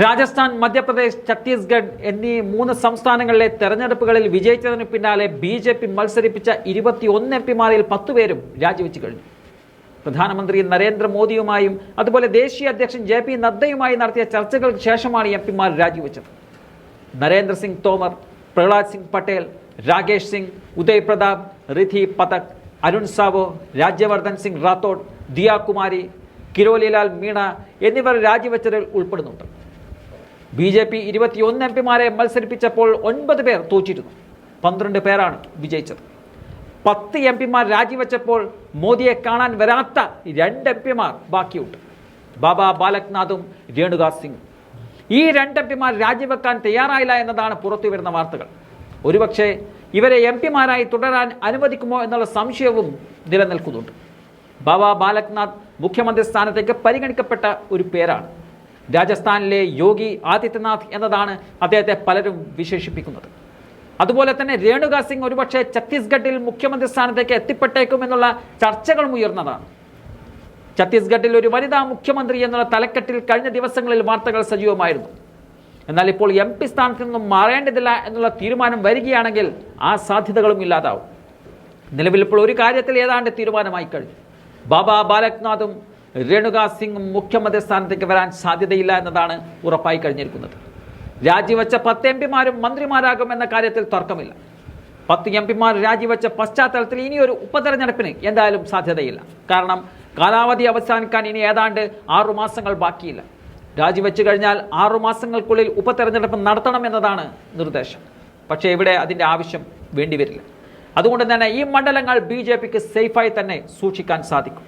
രാജസ്ഥാൻ മധ്യപ്രദേശ് ഛത്തീസ്ഗഡ് എന്നീ മൂന്ന് സംസ്ഥാനങ്ങളിലെ തെരഞ്ഞെടുപ്പുകളിൽ വിജയിച്ചതിന് പിന്നാലെ ബി ജെ പി മത്സരിപ്പിച്ച ഇരുപത്തിയൊന്ന് എം പിമാരിൽ പത്തുപേരും രാജിവെച്ചു കഴിഞ്ഞു. പ്രധാനമന്ത്രി നരേന്ദ്രമോദിയുമായും അതുപോലെ ദേശീയ അധ്യക്ഷൻ ജെ പി നദ്ദയുമായി നടത്തിയ ചർച്ചകൾക്ക് ശേഷമാണ് എം പിമാർ രാജിവെച്ചത്. നരേന്ദ്ര സിംഗ് തോമർ പ്രഹ്ലാദ് സിംഗ് പട്ടേൽ രാകേഷ് സിംഗ് ഉദയ് പ്രതാപ് റിഥി പതക് അരുൺ സാവോ രാജ്യവർദ്ധൻ സിംഗ് റാത്തോഡ് ദിയാകുമാരി കിരോലിലാൽ മീണ എന്നിവർ രാജിവെച്ചതിൽ ഉൾപ്പെടുന്നുണ്ട്. ബി ജെ പി ഇരുപത്തിയൊന്ന് എം പിമാരെ മത്സരിപ്പിച്ചപ്പോൾ ഒൻപത് പേർ തോറ്റിരുന്നു. പന്ത്രണ്ട് പേരാണ് വിജയിച്ചത്. പത്ത് എം പിമാർ രാജിവെച്ചപ്പോൾ മോദിയെ കാണാൻ വരാത്ത രണ്ട് എം പിമാർ ബാക്കിയുണ്ട്. ബാബ ബാലക്നാഥും രേണുക സിംഗും. ഈ രണ്ട് എം പിമാർ രാജിവെക്കാൻ തയ്യാറായില്ല എന്നതാണ് പുറത്തു വരുന്ന വാർത്തകൾ. ഒരുപക്ഷെ ഇവരെ എം പിമാരായി തുടരാൻ അനുവദിക്കുമോ എന്നുള്ള സംശയവും നിലനിൽക്കുന്നുണ്ട്. ബാബ ബാലക്നാഥ് മുഖ്യമന്ത്രി സ്ഥാനത്തേക്ക് പരിഗണിക്കപ്പെട്ട ഒരു പേരാണ്. രാജസ്ഥാനിലെ യോഗി ആദിത്യനാഥ് എന്നതാണ് അദ്ദേഹത്തെ പലരും വിശേഷിപ്പിക്കുന്നത്. അതുപോലെ തന്നെ രേണുക സിംഗ് ഒരുപക്ഷെ ഛത്തീസ്ഗഡിൽ മുഖ്യമന്ത്രി സ്ഥാനത്തേക്ക് എത്തിപ്പെട്ടേക്കും എന്നുള്ള ചർച്ചകളും ഉയർന്നതാണ്. ഛത്തീസ്ഗഡിൽ ഒരു വനിതാ മുഖ്യമന്ത്രി എന്നുള്ള തലക്കെട്ടിൽ കഴിഞ്ഞ ദിവസങ്ങളിൽ വാർത്തകൾ സജീവമായിരുന്നു. എന്നാൽ ഇപ്പോൾ എം പി സ്ഥാനത്ത് നിന്നും മാറേണ്ടതില്ല എന്നുള്ള തീരുമാനം വരികയാണെങ്കിൽ ആ സാധ്യതകളും ഇല്ലാതാവും. നിലവിൽ ഇപ്പോൾ ഒരു കാര്യത്തിൽ ഏതാണ്ട് തീരുമാനമായി കഴിഞ്ഞു. ബാബ ബാലക്നാഥും രേണുക സിംഗ് മുഖ്യമന്ത്രി സ്ഥാനത്തേക്ക് വരാൻ സാധ്യതയില്ല എന്നതാണ് ഉറപ്പായി കഴിഞ്ഞിരിക്കുന്നത്. രാജിവെച്ച പത്ത് എം പിമാരും മന്ത്രിമാരാകും എന്ന കാര്യത്തിൽ തർക്കമില്ല. പത്ത് എം പിമാർ രാജിവെച്ച പശ്ചാത്തലത്തിൽ ഇനിയൊരു ഉപതെരഞ്ഞെടുപ്പിന് എന്തായാലും സാധ്യതയില്ല. കാരണം കാലാവധി അവസാനിക്കാൻ ഇനി ഏതാണ്ട് ആറുമാസങ്ങൾ ബാക്കിയില്ല. രാജിവെച്ചു കഴിഞ്ഞാൽ ആറുമാസങ്ങൾക്കുള്ളിൽ നടത്തണം നടത്തണമെന്നതാണ് നിർദ്ദേശം. പക്ഷേ ഇവിടെ അതിന്റെ ആവശ്യം വേണ്ടിവരില്ല അതുകൊണ്ട് തന്നെ ഈ മണ്ഡലങ്ങൾ ബി ജെ പിക്ക് സേഫായി തന്നെ സൂക്ഷിക്കാൻ സാധിക്കും.